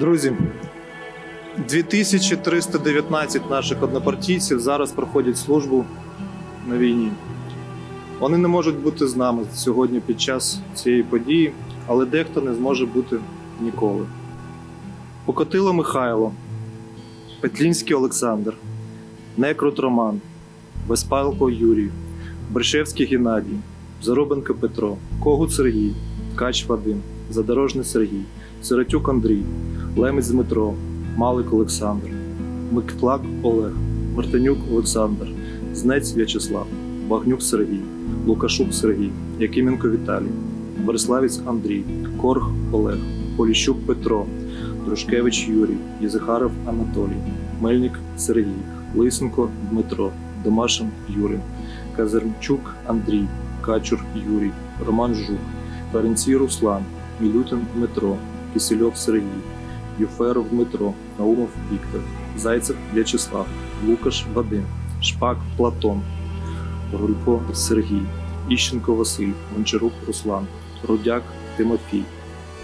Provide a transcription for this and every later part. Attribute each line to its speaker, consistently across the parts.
Speaker 1: Друзі, 2319 наших однопартійців зараз проходять службу на війні. Вони не можуть бути з нами сьогодні під час цієї події, але дехто не зможе бути ніколи. Покотило Михайло, Петлінський Олександр, Некрут Роман, Веспалко Юрій, Бершевський Геннадій, Заробенко Петро, Когут Сергій, Ткач Вадим, Задорожний Сергій, Сиротюк Андрій, Лемець Дмитро, Малик Олександр, Миктлак Олег, Мартинюк Олександр, Знець В'ячеслав, Багнюк Сергій, Лукашук Сергій, Якименко Віталій, Бориславець Андрій, Корг Олег, Поліщук Петро, Друшкевич Юрій, Єзихаров Анатолій, Мельник Сергій, Лисенко Дмитро, Домашин Юрій, Казарчук Андрій, Качур Юрій, Роман Жук, Ференцій Руслан, Мілютин Дмитро, Кисельов Сергій, Юферов Дмитро, Наумов Віктор, Зайцев В'ячеслав, Лукаш Вадим, Шпак Платон, Гулько Сергій, Іщенко Василь, Гончарук Руслан, Рудяк Тимофій,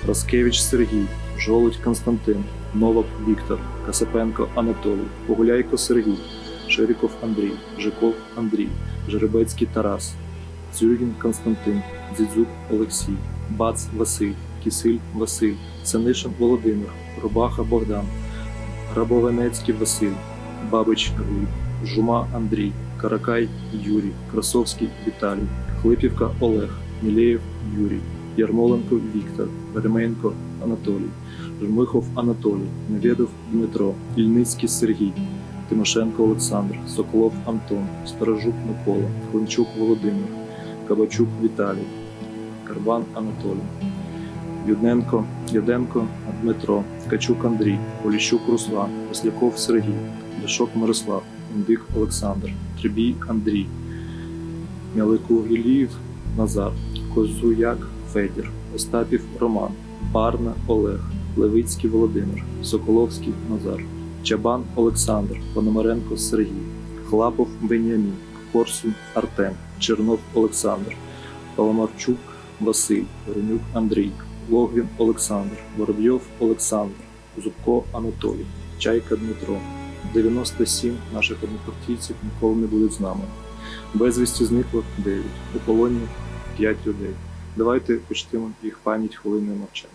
Speaker 1: Роскевич Сергій, Жолудь Константин, Новак Віктор, Касапенко Анатолій, Погуляйко Сергій, Ширіков Андрій, Жиков Андрій, Жеребецький Тарас, Цюргін Константин, Дзідзюк Олексій, Бац Василь, Кисиль Василь, Санишин Володимир, Рубаха Богдан, Грабовенецький Василь, Бабич Гліб, Жума Андрій, Каракай Юрій, Красовський Віталій, Хлипівка Олег, Мілеєв Юрій, Ярмоленко Віктор, Веременко Анатолій, Жмихов Анатолій, Невєдов Дмитро, Ільницький Сергій, Тимошенко Олександр, Соколов Антон, Сторожук Микола, Хленчук Володимир, Кабачук Віталій, Карбан Анатолій, Юдненко, Юденко Дмитро, Ткачук Андрій, Поліщук Руслан, Масляков Сергій, Ляшок Мирослав, Індик Олександр, Трибій Андрій, Мяликугіліїв Назар, Козуяк Федір, Остапів Роман, Барна Олег, Левицький Володимир, Соколовський Назар, Чабан Олександр, Пономаренко Сергій, Хлапов Бенямін, Корсун Артем, Чернов Олександр, Паламарчук Василь, Горенюк Андрій, Логвін Олександр, Воробйов Олександр, Зубко Анатолій, Чайка Дмитро. 97 наших однопартійців ніколи не будуть з нами. Безвісті зникло 9, у полоні 5 людей. Давайте почтимо їх пам'ять хвилиною мовчання.